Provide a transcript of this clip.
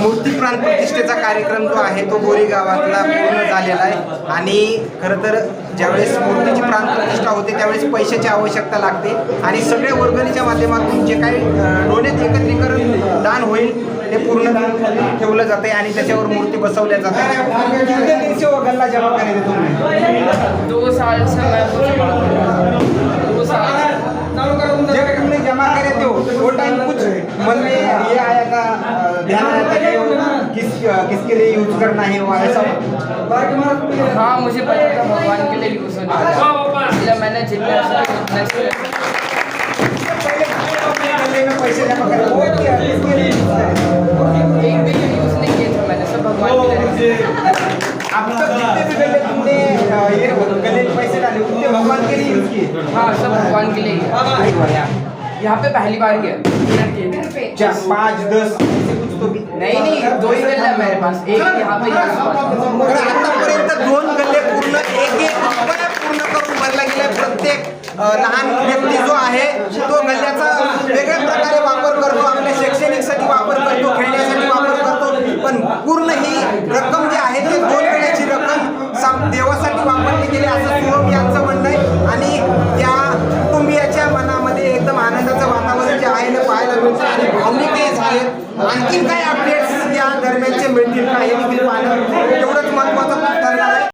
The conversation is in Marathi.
मूर्ती प्राण प्रतिष्ठेचा कार्यक्रम जो आहे तो बोरी गावातला पूर्ण झालेला आहे. आणि खरं तर ज्यावेळेस मूर्तीची प्राण प्रतिष्ठा होते त्यावेळेस पैशाची आवश्यकता लागते. आणि सगळे वर्गणीच्या माध्यमातून जे काही डोनेट एकत्रीकरण दान होईल ते पूर्ण ठेवलं जाते आणि त्याच्यावर मूर्ती बसवल्या जाते गल्ला जमा करे थे तुमने दो साल से मैं कुछ दो साल जब तुमने जमा करे थे वो वो टाइम कुछ मन में ये आया था ध्यान किसके लिए यूज़ करना है वो ऐसा? हाँ मुझे पता था भगवान के लिए यूज़ होने है। इसलिए मैंने जितने हो सके उतने से पहले अपने गले में पैसे जमा करे किसके लिए एक भी यूज़ नहीं किए थे मैंने सब भगवान के लिए अब तक जितने भी गले तुमने ये गले पैसे डाले उतने भगवान के लिए यूज़ किए? हाँ सब भगवान के लिए ही यहाँ पे पहली बार गया पाँच दस। नहीं नहीं दो ही गल्ला है मेरे पास एक यहाँ पे आतापर्यंत दोन गल्ले पूर्ण एक एक रुपया पूर्ण करून भरला गेलाय. प्रत्येक लहान व्यक्ती जो आहे तो गल्ल्याचा वेगळ्या प्रकारे वापर करतो. आपल्या शैक्षणिकसाठी वापर करतो खेळण्यासाठी वापर करतो. पण पूर्ण ही रक्कम जी आहे ती दोन गल्ल्याची रक्कम साम- देवासाठी वापरली गेली असं सुरभ यांचं म्हणणं आहे. आणि त्या कुटुंबियाच्या मनामध्ये एकदम आनंदाचं वातावरण जे आहे ते पाहायला मिळतं. आणि भावनिकही आहेत. आणखी काही अपडेट्स या दरम्यानचे मिळतील का हे देखील पाहणं एवढंच महत्त्वाचं ठरणार आहे